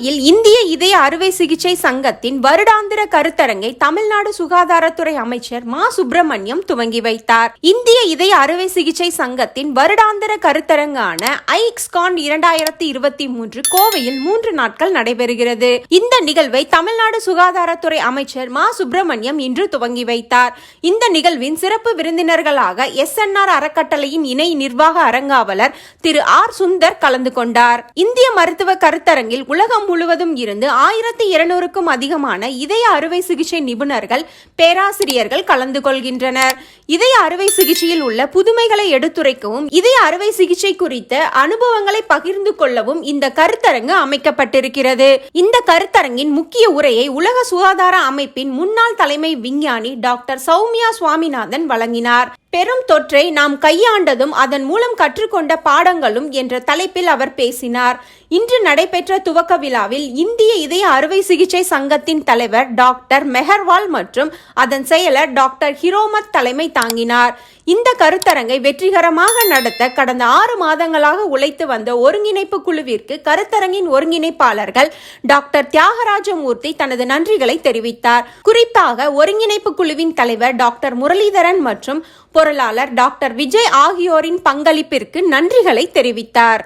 சென்னையில் இந்திய இதய அறுவை சிகிச்சை சங்கத்தின் வருடாந்திர கருத்தரங்கை தமிழ்நாடு சுகாதாரத்துறை அமைச்சர் மா. சுப்பிரமணியம் துவங்கி வைத்தார். இந்திய இதய அறுவை சிகிச்சை சங்கத்தின் வருடாந்திர கருத்தரங்கான ஐக்ஸ்கான் இரண்டாயிரத்தி இருபத்தி மூன்று கோவையில் மூன்று நாட்கள் நடைபெறுகிறது. இந்த நிகழ்வை தமிழ்நாடு சுகாதாரத்துறை அமைச்சர் மா. சுப்பிரமணியம் இன்று துவங்கி வைத்தார். இந்த நிகழ்வின் சிறப்பு விருந்தினர்களாக எஸ் அறக்கட்டளையின் இணை நிர்வாக அரங்காவலர் திரு ஆர் சுந்தர் கலந்து கொண்டார். இந்திய மருத்துவ கருத்தரங்கில் உலகம் முழுவதும் இருந்து ஆயிரத்தி இருநூறுக்கும் அதிகமான இதய அறுவை சிகிச்சை நிபுணர்கள் பேராசிரியர்கள் கலந்து கொள்கின்றனர். இதய அறுவை சிகிச்சையில் உள்ள புதுமைகளை எடுத்துரைக்கவும் இதய அறுவை சிகிச்சை குறித்த அனுபவங்களை பகிர்ந்து கொள்ளவும் இந்த கருத்தரங்கு அமைக்கப்பட்டிருக்கிறது. இந்த கருத்தரங்கின் முக்கிய உரையை உலக சுகாதார அமைப்பின் முன்னாள் தலைமை விஞ்ஞானி டாக்டர் சௌமியா சுவாமிநாதன் வழங்கினார். பெரும் தொற்றை நாம் கையாண்டதும் அதன் மூலம் கற்றுக்கொண்ட பாடங்களும் என்ற தலைப்பில் அவர் பேசினார். இன்று நடைபெற்ற துவக்க விழாவில் இந்திய இதய அறுவை சிகிச்சை சங்கத்தின் தலைவர் டாக்டர் மெஹர்வால் மற்றும் அதன் செயலர் டாக்டர் ஹிரோமத் தலைமை தாங்கினார். இந்த கருத்தரங்கை வெற்றிகரமாக நடத்த கடந்த ஆறு மாதங்களாக உழைத்து வந்த ஒருங்கிணைப்பு குழுவிற்கு கருத்தரங்கின் ஒருங்கிணைப்பாளர்கள் டாக்டர் தியாகராஜமூர்த்தி தனது நன்றிகளை தெரிவித்தார். குறிப்பாக ஒருங்கிணைப்பு குழுவின் தலைவர் டாக்டர் முரளிதரன் மற்றும் பொருளாளர் டாக்டர் விஜய் ஆகியோரின் பங்களிப்பிற்கு நன்றிகளை தெரிவித்தார்.